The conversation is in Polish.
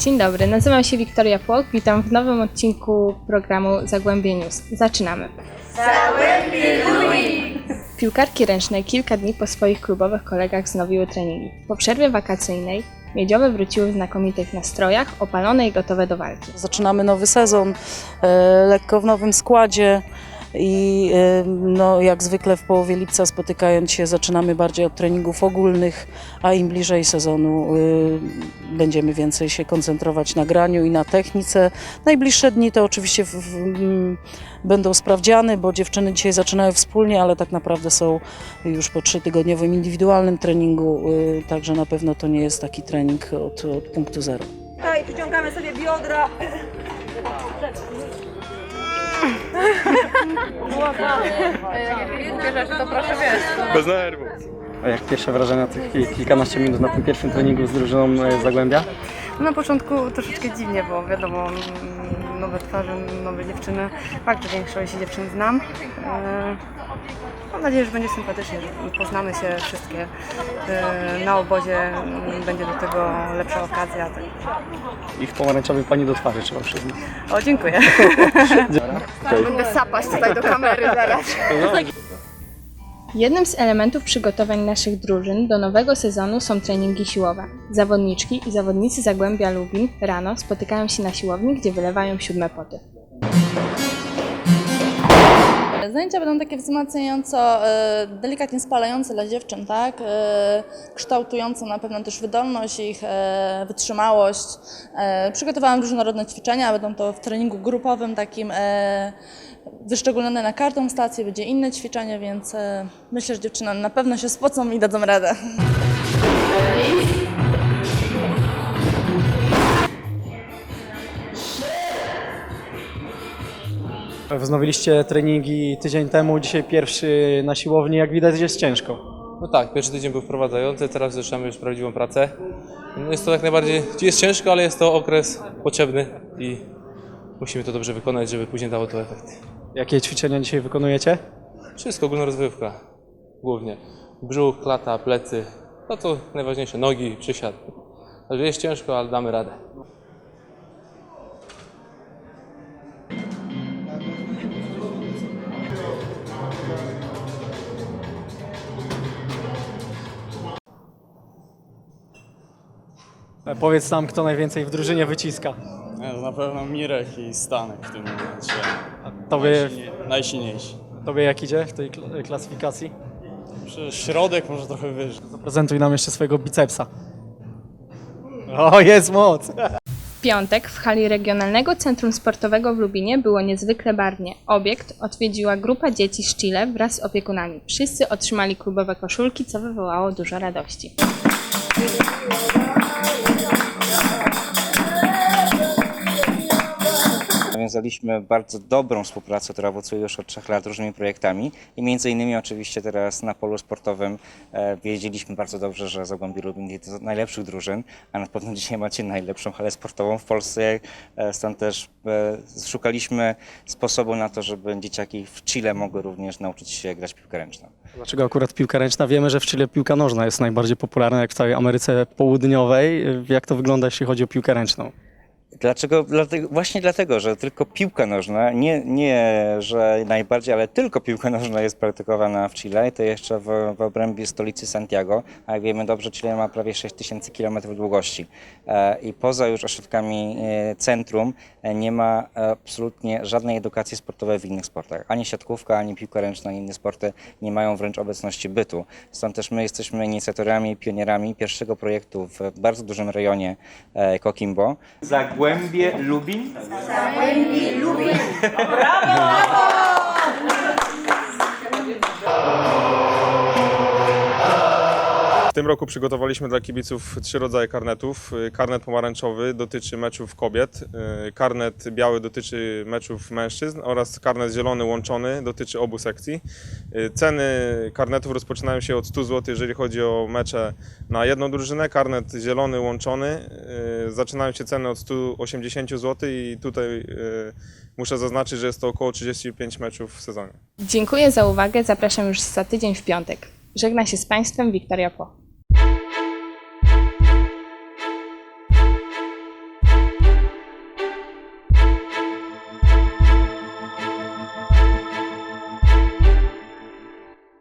Dzień dobry, nazywam się Wiktoria Płok, witam w nowym odcinku programu Zagłębie News. Zaczynamy. Piłkarki ręczne kilka dni po swoich klubowych kolegach wznowiły treningi. Po przerwie wakacyjnej miedziowe wróciły w znakomitych nastrojach, opalone i gotowe do walki. Zaczynamy nowy sezon, e, lekko w nowym składzie i no, jak zwykle w połowie lipca spotykając się zaczynamy bardziej od treningów ogólnych, a im bliżej sezonu e, będziemy więcej się koncentrować na graniu i na technice. Najbliższe dni to oczywiście w, w, m, będą sprawdziane, bo dziewczyny dzisiaj zaczynają wspólnie, ale tak naprawdę są już po trzytygodniowym indywidualnym treningu, e, także na pewno to nie jest taki trening od, od punktu zero. Tutaj przyciągamy sobie biodra. Bez nerwów. A jak pierwsze wrażenia tych ki- kilkanaście minut na tym pierwszym treningu z drużyną e, Zagłębia? Na początku troszeczkę dziwnie, bo wiadomo, mm, nowe twarze, nowe dziewczyny. Fakt, że większość dziewczyn znam. E, Mam nadzieję, że będzie sympatycznie, że poznamy się wszystkie. E, Na obozie będzie do tego lepsza okazja. I w pomarańczowym pani do twarzy trzeba przyznać. O, dziękuję. Będę sapać tutaj do kamery zaraz. Jednym z elementów przygotowań naszych drużyn do nowego sezonu są treningi siłowe. Zawodniczki i zawodnicy Zagłębia Lubin rano spotykają się na siłowni, gdzie wylewają siódme poty. Zajęcia będą takie wzmacniająco, e, delikatnie spalające dla dziewczyn, tak? E, Kształtujące na pewno też wydolność, ich e, wytrzymałość. Przygotowałam różnorodne ćwiczenia, będą to w treningu grupowym takim wyszczególnione na każdą stację, będzie inne ćwiczenie, więc myślę, że dziewczyny na pewno się spocą i dadzą radę. Wznowiliście treningi tydzień temu, dzisiaj pierwszy na siłowni. Jak widać jest ciężko. No tak, pierwszy tydzień był wprowadzający, teraz zaczynamy już prawdziwą pracę. No Jest to jak najbardziej, jest ciężko, ale jest to okres potrzebny i musimy to dobrze wykonać, żeby później dało to efekt. Jakie ćwiczenia dzisiaj wykonujecie? Wszystko, ogólnorozwojówka głównie. Brzuch, klata, plecy, no to najważniejsze, nogi, przysiad. Także jest ciężko, ale damy radę. Powiedz nam, kto najwięcej w drużynie wyciska. Nie, to na pewno Mirek i Stanek w tym momencie. Tobie, Najsilniej- Najsilniejsi. tobie jak idzie w tej kl- klasyfikacji? Przy- Środek może trochę wyżej. Zaprezentuj nam jeszcze swojego bicepsa. O, jest moc! W piątek w hali Regionalnego Centrum Sportowego w Lubinie było niezwykle barwnie. Obiekt odwiedziła grupa dzieci z Chile wraz z opiekunami. Wszyscy otrzymali klubowe koszulki, co wywołało dużo radości. Thank you. Nawiązaliśmy bardzo dobrą współpracę, która owocuje już od trzech lat różnymi projektami i między innymi oczywiście teraz na polu sportowym e, wiedzieliśmy bardzo dobrze, że Zagłębie Lubin jest z najlepszych drużyn, a na pewno dzisiaj macie najlepszą halę sportową w Polsce, e, stąd też e, szukaliśmy sposobu na to, żeby dzieciaki w Chile mogły również nauczyć się grać piłkę ręczną. Dlaczego akurat piłka ręczna? Wiemy, że w Chile piłka nożna jest najbardziej popularna, jak w całej Ameryce Południowej. Jak to wygląda, jeśli chodzi o piłkę ręczną? Dlaczego? Dlatego, właśnie dlatego, że tylko piłka nożna, nie, nie, że najbardziej, ale tylko piłka nożna jest praktykowana w Chile i to jeszcze w, w obrębie stolicy Santiago, a jak wiemy dobrze, Chile ma prawie 6000 km długości e, i poza już ośrodkami e, centrum e, nie ma absolutnie żadnej edukacji sportowej w innych sportach. Ani siatkówka, ani piłka ręczna, ani inne sporty nie mają wręcz obecności bytu. Stąd też my jesteśmy inicjatorami, pionierami pierwszego projektu w bardzo dużym rejonie Coquimbo. Zagłębie Lubin. W tym roku przygotowaliśmy dla kibiców trzy rodzaje karnetów. Y, Karnet pomarańczowy dotyczy meczów kobiet, y, karnet biały dotyczy meczów mężczyzn oraz karnet zielony łączony dotyczy obu sekcji. Y, Ceny karnetów rozpoczynają się od 100 zł, jeżeli chodzi o mecze na jedną drużynę. Karnet zielony łączony zaczynają się ceny od 180 zł i tutaj muszę zaznaczyć, że jest to około 35 meczów w sezonie. Dziękuję za uwagę, zapraszam już za tydzień w piątek. Żegna się z Państwem Wiktoria Po.